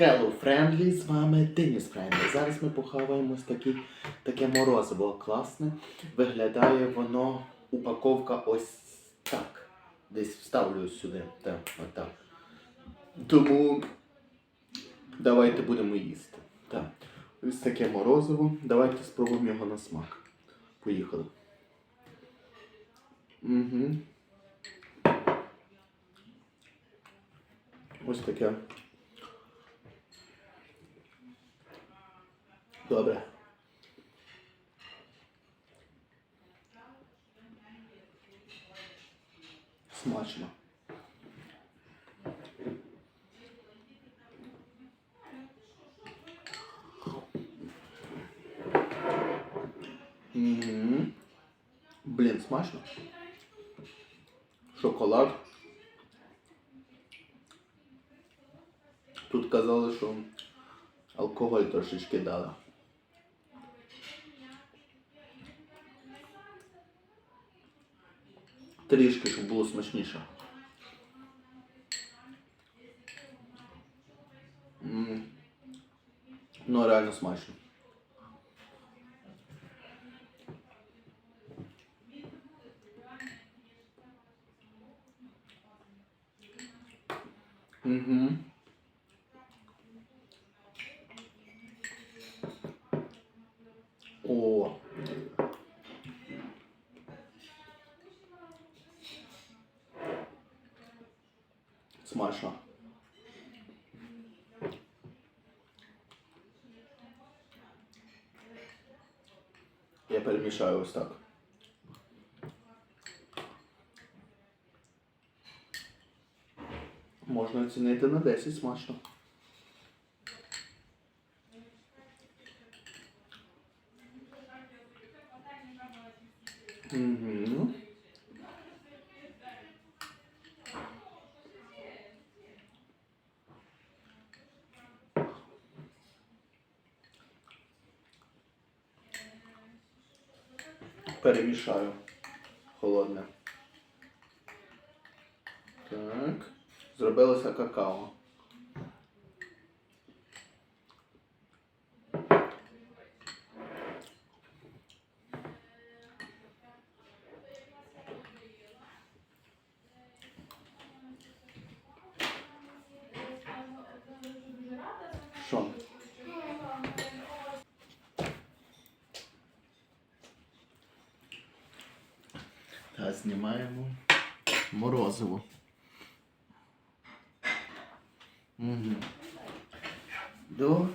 Hello Friendly, з вами Деніс Friendly. Зараз ми похаваємось такі, таке морозиво класне. Виглядає воно, упаковка ось так. Десь вставлю сюди. Так, отак. Тому давайте будемо їсти. Так. Ось таке морозиво. Давайте спробуємо його на смак. Поїхали. Угу. Ось таке. Добре. Смачно. Мгм. Блін, смачно. Шоколад. Тут казали, що алкоголь трошечки дали. Трішки, щоб було смачніше. Ну, реально смачно. Угу. О. Смачно. Я перемішаю ось так. Можна оцінити на 10 смачно. Угу. Перемішаю холодне. Так. Зробилося какао. Та знімаємо морозиво. Угу. Доїдаємо.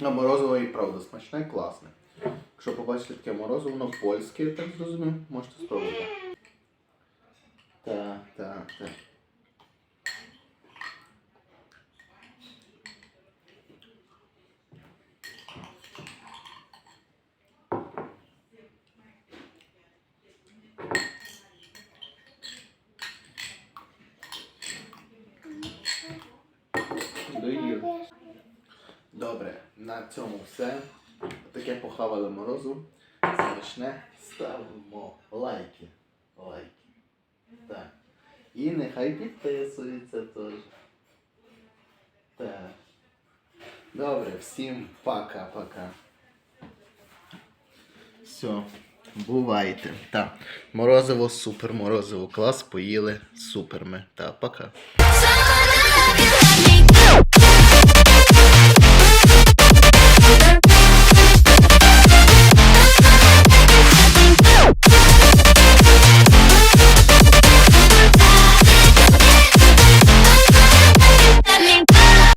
А морозиво і правда смачне, класне. Якщо побачите таке морозиво, воно польське, я так зрозумів, можете спробувати. Так, так, так. Добре, на цьому все. Таке похавали морозу. Смачне. Ставимо лайки. Лайки. Так. І нехай підписується теж. Так. Добре, всім пока-пока. Все, бувайте. Так. Морозиво, супер морозиво. Клас, поїли. Супер ми. Так, пока.